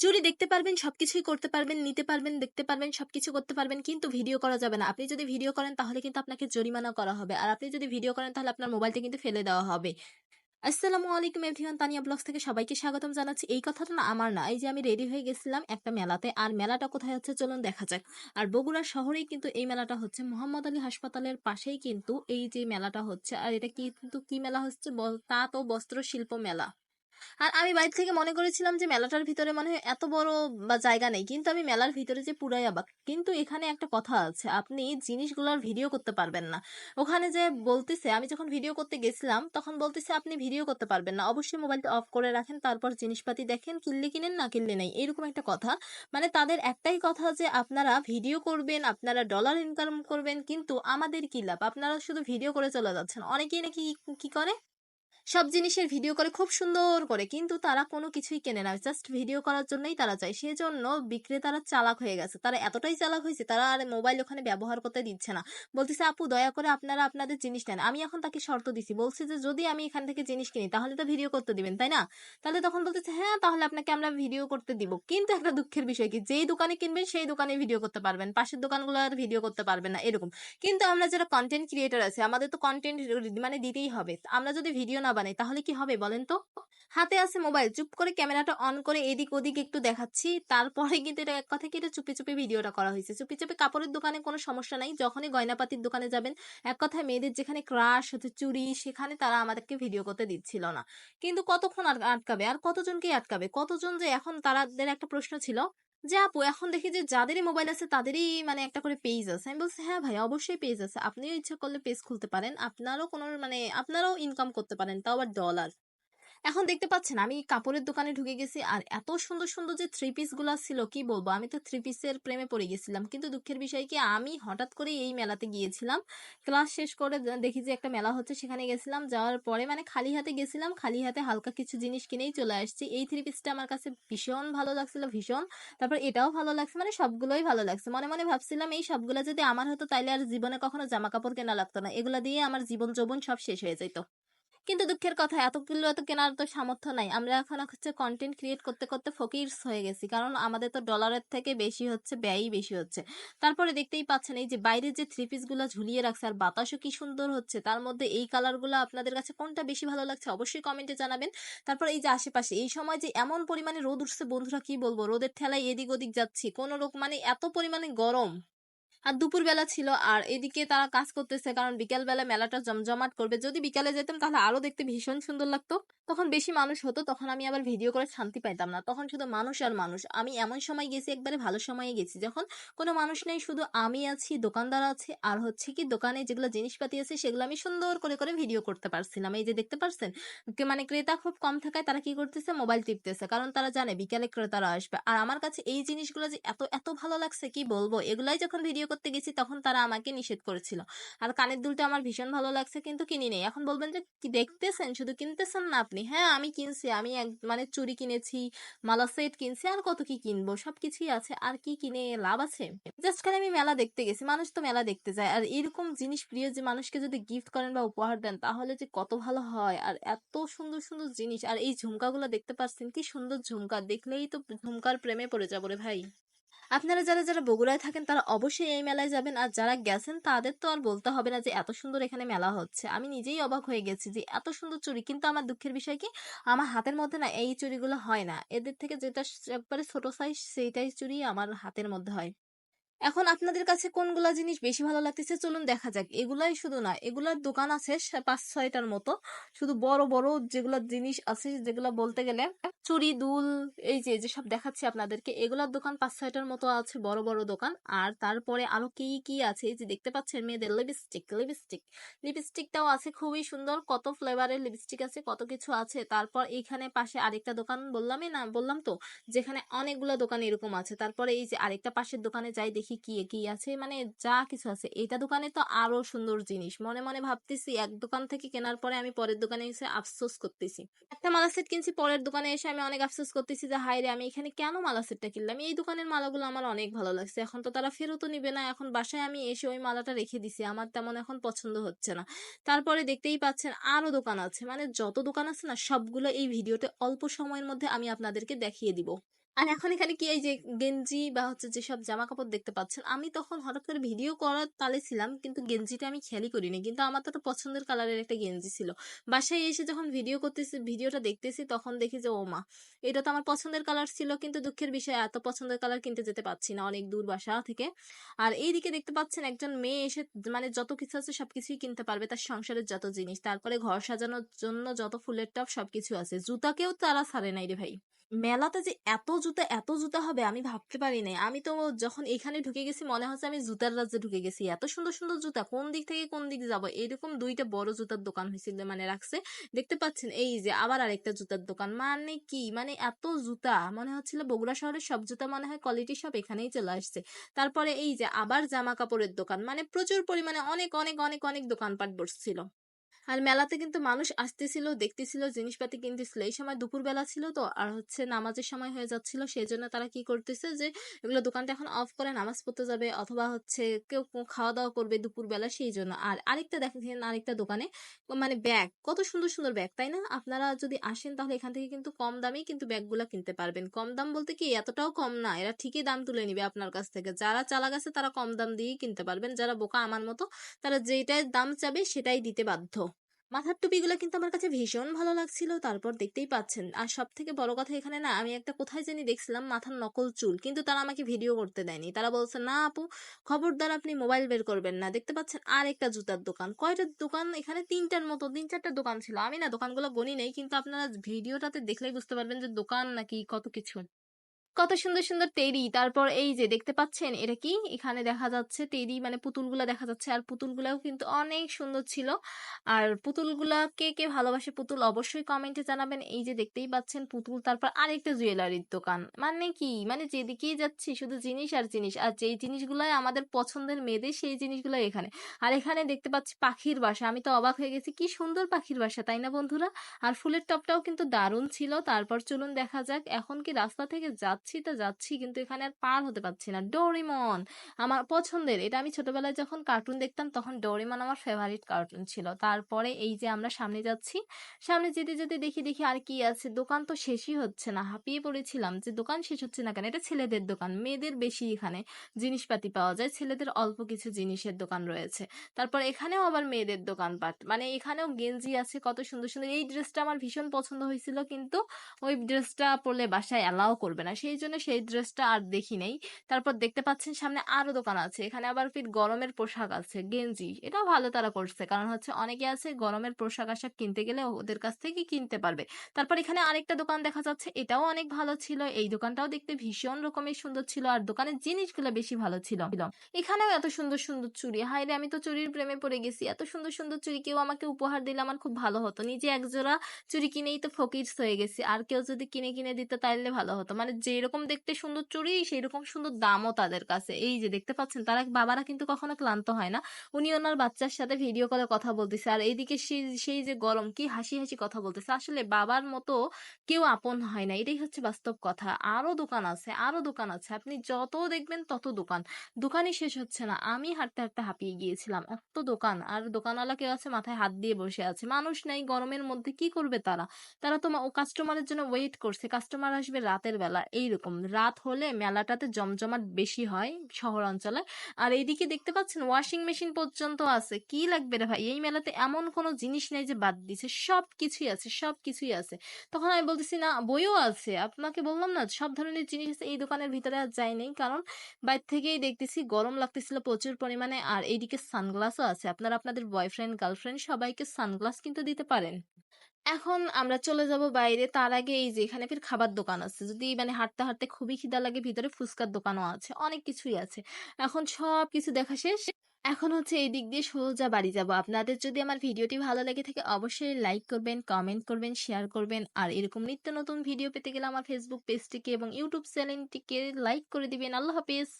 চুরি দেখতে পারবেন, সবকিছুই করতে পারবেন, নিতে পারবেন, দেখতে পারবেন, সবকিছু করতে পারবেন। কিন্তু ভিডিও করা যাবে না। আপনি যদি ভিডিও করেন তাহলে কিন্তু আপনাকে জরিমানা করা হবে। আর আপনি যদি ভিডিও করেন তাহলে আপনার মোবাইলটা কিন্তু ফেলে দেওয়া হবে। আসসালামু আলাইকুম এভরিওয়ান তানিয়া ব্লগস থেকে সবাইকে স্বাগতম জানাচ্ছি। এই কথাটা না আমার না। এই যে আমি রেডি হয়ে গেছিলাম একটা মেলাতে। আর মেলাটা কোথায় হচ্ছে চলুন দেখা যাক। আর বগুড়া শহরেই কিন্তু এই মেলাটা হচ্ছে। মোহাম্মদ আলী হাসপাতালের পাশেই কিন্তু এই যে মেলাটা হচ্ছে। আর এটা কিন্তু কি মেলা হচ্ছে ব তাঁত ও বস্ত্র শিল্প মেলা। আর আমি বাইরে থেকে মনে করেছিলাম যে মেলাটার ভিতরে মনে হয় এত বড়, বা জায়গা নেই। কিন্তু আমি মেলার ভিতরে যে পুরাই অবাক। কিন্তু এখানে একটা কথা আছে, আপনি জিনিসগুলোর ভিডিও করতে পারবেন না। ওখানে যে বলতেছে, আমি যখন ভিডিও করতে গেছিলাম, তখন বলতেছে আপনি ভিডিও করতে পারবেন না। অবশ্যই মোবাইলটা অফ করে রাখেন, তারপর জিনিসপাতি দেখেন, কিনলে কিনেন, না কিনলে নেই। এরকম একটা কথা। মানে তাদের একটাই কথা যে আপনারা ভিডিও করবেন, আপনারা ডলার ইনকাম করবেন, কিন্তু আমাদের কি লাভ? আপনারা শুধু ভিডিও করে চলে যাচ্ছেন। অনেকেই নাকি কি করে? সব জিনিসের ভিডিও করে খুব সুন্দর করে, কিন্তু তারা কোনো কিছুই কেনে না। জাস্ট ভিডিও করার জন্যই তারা চায়। সেজন্য বিক্রেতারা চালাক হয়ে গেছে। তারা এতটাই চালাক হয়েছে, তারা আর মোবাইল ওখানে ব্যবহার করতে দিচ্ছে না। বলতেছে, আপু, দয়া করে আপনারা আপনাদের জিনিস নেন। আমি এখন তাকে শর্ত দিছি। বলছি যে, যদি আমি এখান থেকে জিনিস কিনি, তাহলে তো ভিডিও করতে দিবেন, তাই না? তাহলে তখন বলতেছে হ্যাঁ তাহলে আপনাকে আমরা ভিডিও করতে দিব। কিন্তু একটা দুঃখের বিষয় কি, যেই দোকানে কিনবেন, সেই দোকানে ভিডিও করতে পারবেন। পাশের দোকানগুলো আর ভিডিও করতে পারবেন না, এরকম। কিন্তু আমরা যারা কন্টেন্ট ক্রিয়েটার আছে, আমাদের তো কন্টেন্ট মানে দিতেই হবে। আমরা যদি ভিডিও না বানাই, তাহলে কি হবে বলেন তো? হাতে আছে মোবাইল, চুপ করে ক্যামেরাটা অন করে এদিক ওদিক একটু দেখাচ্ছি। তারপরে কিন্তু এটা এক কথা কি, এটা চুপি চুপি ভিডিওটা করা হয়েছে। চুপি চুপি কাপড়ের দোকানে কোনো সমস্যা নাই, যখনই গয়নাপাতির দোকানে যাবেন, এক কথায় মেয়েদের যেখানে ক্রাশ হচ্ছে চুরি সেখানে তারা আমাদেরকে ভিডিও করতে দিচ্ছিল না। কিন্তু কতক্ষণ আটকাবে? আর কতজনকে আটকাবে? কতজন যে এখন তাদের একটা প্রশ্ন ছিল যে, আপু, এখন দেখি যে, যাদেরই মোবাইল আছে, তাদেরই মানে একটা করে পেজ আছে। আমি বলছি হ্যাঁ ভাই, অবশ্যই পেজ আছে। আপনিও ইচ্ছা করলে পেজ খুলতে পারেন। আপনারও কোনো মানে আপনারাও ইনকাম করতে পারেন। তাও আবার ডলার এখন দেখতে পাচ্ছেন, আমি কাপড়ের দোকানে ঢুকে গেছি আর এত সুন্দর সুন্দর যে থ্রি পিসগুলা ছিল, কি বলব? আমি তো থ্রি পিসের প্রেমে পড়ে গেছিলাম। কিন্তু দুঃখের বিষয় কি, আমি হঠাৎ করে এই মেলাতে গিয়েছিলাম। ক্লাস শেষ করে দেখি যে একটা মেলা হচ্ছে, সেখানে গেছিলাম। যাওয়ার পরে মানে খালি হাতে গেছিলাম, খালি হাতে হালকা কিছু জিনিস কিনেই চলে আসছি। এই থ্রি পিসটা আমার কাছে ভীষণ ভালো লাগছিল, ভীষণ। তারপর এটাও ভালো লাগছে মানে সবগুলোই ভালো লাগছে। মনে মনে ভাবছিলাম এই সবগুলো যদি আমার হতো, তাইলে আর জীবনে কখনো জামা কাপড় কেনা লাগতো না। এগুলা দিয়ে আমার জীবন যৌবন সব শেষ হয়ে যেত কিন্তু দুঃখের কথা, এতগুলো, এত কেনার তো সামর্থ্য নাই। আমরা এখন হচ্ছে কন্টেন্ট ক্রিয়েট করতে করতে ফকিরস হয়ে গেছি। কারণ আমাদের তো ডলারের থেকে বেশি হচ্ছে, ব্যয়ই বেশি হচ্ছে। তারপরে দেখতেই পাচ্ছেন, এই যে বাইরের যে থ্রি পিসগুলো ঝুলিয়ে রাখছে আর বাতাসও কি সুন্দর হচ্ছে, তার মধ্যে এই কালারগুলো আপনাদের কাছে কোনটা বেশি ভালো লাগছে অবশ্যই কমেন্টে জানাবেন। তারপর এই যে আশেপাশে, এই সময় যে এমন পরিমাণে রোদ উঠছে, বন্ধুরা কি বলব? রোদের ঠেলায় এদিক ওদিক যাচ্ছি কোনো রোগ মানে এত পরিমাণে গরম। আর দুপুরবেলা ছিল। আর এদিকে তারা কাজ করতেছে কারণ বিকেলবেলা মেলাটা জমজমাট করবে। যদি বিকালে যেতাম তাহলে আরও দেখতে ভীষণ সুন্দর লাগতো। তখন বেশি মানুষ হতো, তখন আমি আবার ভিডিও করে শান্তি পাইতাম না। তখন শুধু মানুষ আর মানুষ। আমি এমন সময় গেছি, একবারে ভালো সময়ে গেছি, যখন কোনো মানুষ নেই, শুধু আমি আছি, দোকানদার আছে। আর হচ্ছে কি, দোকানে যেগুলো জিনিসপাতি আছে, সেগুলো আমি সুন্দর করে করে ভিডিও করতে পারছিলাম। এই যে দেখতে পারছেন? মানে ক্রেতা খুব কম থাকায় তারা কি করতেছে? মোবাইল টিপতেছে। কারণ তারা জানে বিকালে ক্রেতারা আসবে। আর আমার কাছে এই জিনিসগুলো যে এত এত ভালো লাগছে, কি বলব? এগুলাই যখন ভিডিও করতে গেছি তখন তারা আমাকে নিষেধ করেছিল। আর কানের দুলটা আমার ভীষণ ভালো লাগছে কিন্তু কিনি নেই। এখন বলবেন যে, কি দেখতেছেন? শুধু কিনতেছেন না আপনি? হ্যাঁ আমি কিনছি। আমি এক মানে চুরি কিনেছি, মালা সেট কিনছি, আর কত কি কিনবো? সবকিছুই আছে। আর কি কিনে লাভ আছে? জাস্ট খালি আমি মেলা দেখতে গেছি। মানুষ তো মেলা দেখতে যায়। আর এরকম জিনিস প্রিয় যে, মানুষকে যদি গিফট করেন বা উপহার দেন, তাহলে যে কত ভালো হয়। আর এত সুন্দর সুন্দর জিনিস। আর এই ঝুমকাগুলো দেখতে পাচ্ছেন কি সুন্দর ঝুমকা। দেখলেই তো ঝুমকার প্রেমে পড়ে যাব রে ভাই। আপনারা যারা যারা বগুড়ায় থাকেন, তারা অবশ্যই এই মেলায় যাবেন। আর যারা গেছেন, তাদের তো আর বলতে হবে না যে, এত সুন্দর এখানে মেলা হচ্ছে। আমি নিজেই অবাক হয়ে গেছি যে, এত সুন্দর চুরি কিন্তু আমার দুঃখের বিষয় কি, আমার হাতের মধ্যে না এই চুরিগুলো হয় না। এদের থেকে যেটা একবারে ছোট সাইজ সেইটাই চুরি আমার হাতের মধ্যে হয়। এখন আপনাদের কাছে কোনগুলা জিনিস বেশি ভালো লাগতেছে? চলুন দেখা যাক। এগুলাই শুধু না, এগুলার দোকান আছে পাঁচ ছয়টার মতো। শুধু বড় বড় যেগুলা জিনিস আছে, যেগুলা বলতে গেলে চুরি দুল, এই যে যেসব দেখাচ্ছি আপনাদেরকে, এগুলার দোকান পাঁচ ছয়টার মতো আছে, বড় বড় দোকান। আর তারপরে আরও কি কি আছে? এই যে দেখতে পাচ্ছেন মেয়েদের লিপস্টিক লিপস্টিক লিপস্টিকটাও আছে, খুবই সুন্দর। কত ফ্লেভারের লিপস্টিক আছে, কত কিছু আছে। তারপর এখানে পাশে আরেকটা দোকান বললামই না, বললাম তো, যেখানে অনেকগুলো দোকান এরকম আছে। তারপরে এই যে আরেকটা পাশের দোকানে যাই দেখি কি কি আছে। মানে যা কিছু আছে। এটা দোকানে তো আরও সুন্দর জিনিস। মনে মনে ভাবতেছি এক দোকান থেকে কেনার পরে আমি পরের দোকানে এসে আফসোস করতেছি। একটা মালা সেট কিনছি, পরের দোকানে এসে আমি অনেক আফসোস করতেছি যে হাই রে আমি এখানে কেন মালা সেটটা কিনলাম? এই দোকানের মালাগুলো আমার অনেক ভালো লাগছে। এখন তো তারা ফেরতও নিবে না। এখন বাসায় আমি এসে ওই মালাটা রেখে দিছি। আমার তেমন এখন পছন্দ হচ্ছে না। তারপরে দেখতেই পাচ্ছেন আরও দোকান আছে। মানে যত দোকান আছে না, সবগুলো এই ভিডিওতে অল্প সময়ের মধ্যে আমি আপনাদেরকে দেখিয়ে দিব। আর এখন এখানে কি এই যে গেঞ্জি বা হচ্ছে যেসব জামা কাপড় দেখতে পাচ্ছেন, আমি তখন হঠাৎ করে ভিডিও করার তালে ছিলাম, কিন্তু গেঞ্জিটা আমি খেয়ালই করিনি। কিন্তু আমার তো একটা পছন্দের কালারের একটা গেঞ্জি ছিল। বাসায় এসে যখন ভিডিও করতেছি, ভিডিওটা দেখতেছি, তখন দেখি যে ও মা এটা তো আমার পছন্দের কালার ছিল, কিন্তু দুঃখের বিষয়, এত পছন্দের কালার কিনতে যেতে পারছি না, অনেক দূর বাসা থেকে। আর এইদিকে দেখতে পাচ্ছেন একজন মেয়ে এসে মানে যত কিছু আছে সবকিছুই কিনতে পারবে, তার সংসারের যত জিনিস, তারপরে ঘর সাজানোর জন্য যত ফুলের টব সবকিছু আছে। জুতাকেও তারা ছাড়ে নাই রে ভাই। মেলাতে যে এত জুতা, এত জুতা হবে আমি ভাবতে পারি নাই। আমি তো যখন এখানে ঢুকে গেছি মনে হচ্ছে আমি জুতার রাজ্যে ঢুকে গেছি। এত সুন্দর সুন্দর জুতা, কোন দিক থেকে কোন দিক যাব? এরকম দুইটা বড় জুতার দোকান হয়েছিল মানে রাখছে। দেখতে পাচ্ছেন, এই যে আবার আরেকটা জুতার দোকান। মানে কি? মানে এত জুতা, মনে হচ্ছিল বগুড়া শহরের সব জুতা মনে হয় কোয়ালিটি সব এখানেই চলে আসছে। তারপরে এই যে আবার জামা কাপড়ের দোকান মানে প্রচুর পরিমাণে অনেক অনেক অনেক অনেক দোকানপাট বসছিল। আর মেলাতে কিন্তু মানুষ আসতেছিল, দেখতেছিল, জিনিসপাতি কিনতেছিল। এই সময় দুপুরবেলা ছিল তো, আর হচ্ছে নামাজের সময় হয়ে যাচ্ছিল। সেই জন্য তারা কি করতেছে যে, এগুলো দোকানটা এখন অফ করে নামাজ পড়তে যাবে অথবা হচ্ছে কেউ খাওয়া দাওয়া করবে দুপুরবেলা সেই জন্য আর আরেকটা দেখেন আরেকটা দোকানে মানে ব্যাগ কত সুন্দর সুন্দর ব্যাগ তাই না? আপনারা যদি আসেন তাহলে এখান থেকে কিন্তু কম দামেই কিন্তু ব্যাগগুলো কিনতে পারবেন। কম দাম বলতে কি, এতটাও কম না, এরা ঠিকই দাম তুলে নিবে আপনার কাছ থেকে। যারা চালা গেছে তারা কম দাম দিয়েই কিনতে পারবেন, যারা বোকা আমার মতো, তারা যেটাই দাম চাবে সেটাই দিতে বাধ্য। মাথার টুপিগুলো কিন্তু আমার কাছে ভীষণ ভালো লাগছিল, তারপর দেখতেই পাচ্ছেন। আর সব থেকে বড় কথা এখানে না, আমি একটা কোথায় জানি দেখছিলাম মাথার নকল চুল, কিন্তু তারা আমাকে ভিডিও করতে দেয়নি। তারা বলছে, না আপু, খবরদার আপনি মোবাইল বের করবেন না। দেখতে পাচ্ছেন আর একটা জুতার দোকান। কয়টা দোকান? এখানে তিনটার মতো, তিন চারটা দোকান ছিল। আমি না দোকানগুলো গনি নেই, কিন্তু আপনারা ভিডিওটাতে দেখলেই বুঝতে পারবেন যে দোকান নাকি কত কিছু। কত সুন্দর সুন্দর টেরি তারপর এই যে দেখতে পাচ্ছেন, এটা কি? এখানে দেখা যাচ্ছে টেরি মানে পুতুলগুলা দেখা যাচ্ছে। আর পুতুলগুলাও কিন্তু অনেক সুন্দর ছিল। আর পুতুলগুলা কে কে ভালোবাসে পুতুল অবশ্যই কমেন্টে জানাবেন। এই যে দেখতেই পাচ্ছেন পুতুল, তারপর আরেকটা জুয়েলারির দোকান। মানে কি? মানে যেদিকেই যাচ্ছি, শুধু জিনিস আর জিনিস। আর যেই জিনিসগুলাই আমাদের পছন্দের মেয়েদের, সেই জিনিসগুলো এখানে। আর এখানে দেখতে পাচ্ছি পাখির বাসা। আমি তো অবাক হয়ে গেছি, কি সুন্দর পাখির বাসা, তাই না বন্ধুরা? আর ফুলের টপটাও কিন্তু দারুণ ছিল। তারপর চলুন দেখা যাক, এখন কি রাস্তা থেকে যাচ্ছি তো যাচ্ছি কিন্তু এখানে আর পার হতে পারছি না। ডোরিমন আমার পছন্দের। এটা আমি ছোটবেলায় যখন কার্টুন দেখতাম তখন ডোরিমন আমার ফেভারিট কার্টুন ছিল। তারপরে এই যে আমরা সামনে যাচ্ছি, সামনে যেতে যেতে দেখি দেখি আর কি আছে। দোকান তো শেষই হচ্ছে না। হাঁপিয়ে পড়েছিলাম যে দোকান শেষ হচ্ছে না কেন? এটা ছেলেদের দোকান, মেয়েদের বেশি এখানে জিনিসপাতি পাওয়া যায়। ছেলেদের অল্প কিছু জিনিসের দোকান রয়েছে। তারপর এখানেও আবার মেয়েদের দোকানপাট মানে এখানেও গেঞ্জি আছে, কত সুন্দর সুন্দর। এই ড্রেসটা আমার ভীষণ পছন্দ হয়েছিল কিন্তু ওই ড্রেসটা পরলে বাসায় অ্যালাও করবে না। সেই জন্য সেই ড্রেসটা আর দেখি নেই। তারপর দেখতে পাচ্ছেন সামনে আরও দোকান আছে। এখানে আবার ফির গরমের পোশাক আছে, গেঞ্জি। এটাও ভালো তারা করছে। কারণ হচ্ছে অনেকে আছে গরমের পোশাক আশাক কিনতে গেলে ওদের কাছ থেকে কিনতে পারবে। তারপর এখানে আরেকটা দোকান দেখা যাচ্ছে, এটাও অনেক ভালো ছিল। এই দোকানটাও দেখতে ভীষণ রকমের সুন্দর ছিল আর দোকানের জিনিসগুলো বেশি ভালো ছিল। এখানেও এত সুন্দর সুন্দর চুড়ি। হাই রে আমি তো চুরির প্রেমে পড়ে গেছি। এত সুন্দর সুন্দর চুড়ি কেউ আমাকে উপহার দিলে আমার খুব ভালো হতো। নিজে একজোড়া চুড়ি কিনেই তো ফকিরস হয়ে গেছি। আর কেউ যদি কিনে কিনে দিত তাইলে ভালো হতো। মানে যেরকম দেখতে সুন্দর চুড়ি সেই রকম সুন্দর দামও তাদের কাছে। এই যে দেখতে পাচ্ছেন, তারা বাবারা কিন্তু কখনো ক্লান্ত হয় না। উনি ওনার বাচ্চার সাথে ভিডিও কলে কথা বলতেছে। আর এইদিকে সেই যে গরম, কি হাসি হাসি কথা বলতেছে। আসলে বাবার মতো কেউ আপন হয় না। এটাই হচ্ছে বাস্তব কথা। আরও দোকান আছে, আরও দোকান আছে। আপনি যত দেখবেন তত দোকান। দোকানই শেষ হচ্ছে না। আমি হাঁটতে হাঁটতে হাঁপিয়ে গিয়েছিলাম। এত দোকান। আর দোকানওয়ালা কেউ আছে, মাথায় হাত দিয়ে বসে আছে। মানুষ নাই, গরমের মধ্যে কি করবে তারা? তারা তো কাস্টমারের জন্য ওয়েট করছে। কাস্টমার আসবে রাতের বেলা। এইরকম রাত হলে মেলাটাতে জমজমাট বেশি হয় শহর অঞ্চলে আর এইদিকে দেখতে পাচ্ছেন ওয়াশিং মেশিন পর্যন্ত আছে। কি লাগবে রে ভাই? এই মেলাতে এমন কোনো জিনিস নেই যে বাদ দিছে। সব কিছুই আছে সব কিছুই আছে। তখন আমি বলতেছি, না, বইও আছে। আপনাকে বললাম না, সব ধরনের জিনিস আছে। এই দোকানের ভিতরে আর যায়নি কারণ বাইর থেকেই দেখতেছি গরম লাগতেছিল প্রচুর পরিমাণে। আর এইদিকে সানগ্লাসও আছে। আপনারা আপনাদের বয়ফ্রেন্ড গার্লফ্রেন্ড সবাইকে সানগ্লাস কিন্তু দিতে পারেন। এখন আমরা চলে যাব বাইরে। তার আগে এই যে এখানে ফির খাবার দোকান আছে। যদি মানে হাঁটতে হাঁটতে খুবই খিদা লাগে, ভিতরে ফুচকার দোকানও আছে। অনেক কিছুই আছে। এখন সব কিছু দেখা শেষ। এখন হচ্ছে এই দিক দিয়ে সোজা বাড়ি যাব। আপনাদের যদি আমার ভিডিওটি ভালো লেগে থাকে, অবশ্যই লাইক করবেন কমেন্ট করবেন শেয়ার করবেন। আর এরকম নিত্য নতুন ভিডিও পেতে গেলে আমার ফেসবুক পেজটিকে এবং ইউটিউব চ্যানেলটিকে লাইক করে দিবেন। আল্লাহ হাফিজ।